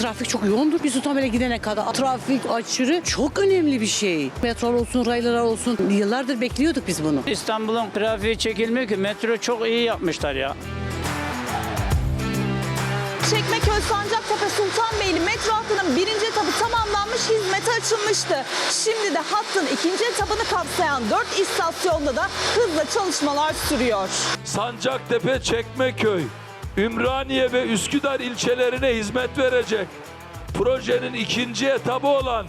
Trafik çok yoğundur. Bir Sultanbeyli'ye gidene kadar trafik aşırı çok önemli bir şey. Metro olsun, raylar olsun. Yıllardır bekliyorduk biz bunu. İstanbul'un trafiği çekilmiyor ki metro çok iyi yapmışlar ya. Çekmeköy Sancaktepe Sultanbeyli metro hattının birinci etabı tamamlanmış hizmete açılmıştı. Şimdi de hattın ikinci etabını kapsayan 4 istasyonda da hızla çalışmalar sürüyor. Sancaktepe, Çekmeköy, Ümraniye ve Üsküdar ilçelerine hizmet verecek. Projenin ikinci etabı olan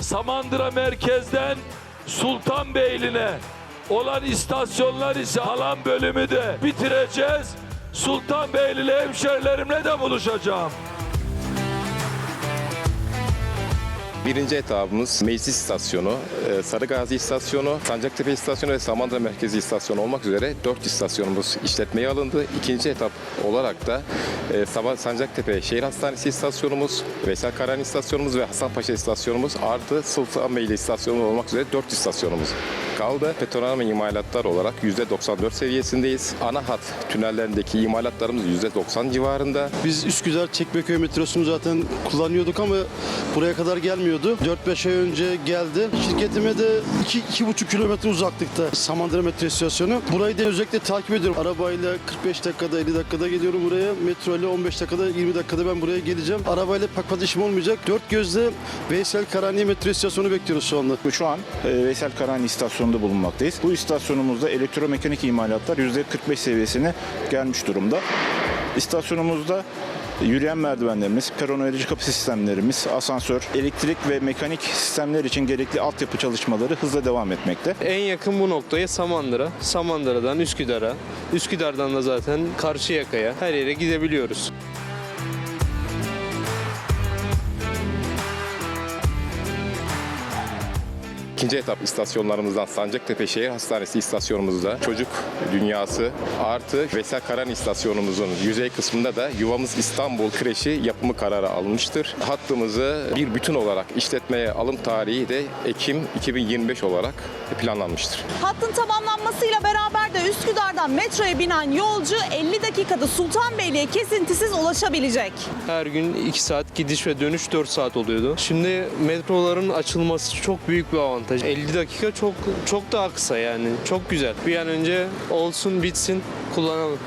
Samandıra merkezden Sultanbeyli'ne olan istasyonlar ise alan bölümü de bitireceğiz. Sultanbeyli'li hemşerilerimle de buluşacağım. Birinci etabımız Meclis İstasyonu, e, Sarıgazi İstasyonu, Sancaktepe İstasyonu ve Samandıra Merkezi İstasyonu olmak üzere 4 istasyonumuz işletmeye alındı. İkinci etap olarak da e, Sancaktepe Şehir Hastanesi İstasyonumuz, Veysel Karani İstasyonumuz ve Hasanpaşa İstasyonumuz artı Sultanbeyli İstasyonu olmak üzere 4 istasyonumuz kaldı. Betonarme imalatlar olarak %94 seviyesindeyiz. Ana hat tünellerindeki imalatlarımız %90 civarında. Biz Üsküdar Çekmeköy metrosunu zaten kullanıyorduk ama buraya kadar gelmiyordu. 4-5 ay önce geldi. Şirketime de 2-2,5 kilometre uzaklıkta Samandıra metro istasyonu. Burayı da özellikle takip ediyorum. Arabayla 45 dakikada 50 dakikada geliyorum buraya. Metro ile 15 dakikada 20 dakikada ben buraya geleceğim. Arabayla fazla işim olmayacak. Dört gözle Veysel Karani metro istasyonu bekliyoruz şu anda. Şu an e, Veysel Karani istasyonunda bulunmaktayız. Bu istasyonumuzda elektromekanik imalatlar %45 seviyesine gelmiş durumda. İstasyonumuzda yürüyen merdivenlerimiz, peron ayırıcı kapı sistemlerimiz, asansör, elektrik ve mekanik sistemler için gerekli altyapı çalışmaları hızla devam etmekte. En yakın bu noktaya Samandıra. Samandıra'dan Üsküdar'a. Üsküdar'dan da zaten Karşıyaka'ya her yere gidebiliyoruz. İkinci etap istasyonlarımızdan Sancaktepe Şehir Hastanesi istasyonumuzda çocuk dünyası artı Veysel Karan istasyonumuzun yüzey kısmında da Yuvamız İstanbul kreşi yapımı kararı alınmıştır. Hattımızı bir bütün olarak işletmeye alım tarihi de Ekim 2025 olarak planlanmıştır. Hattın tamamlanmasıyla beraber de Üsküdar'dan metroya binen yolcu 50 dakikada Sultanbeyli'ye kesintisiz ulaşabilecek. Her gün 2 saat gidiş ve dönüş 4 saat oluyordu. Şimdi metroların açılması çok büyük bir avantaj. 50 dakika çok çok daha kısa yani. Çok güzel. Bir an önce olsun bitsin kullanalım.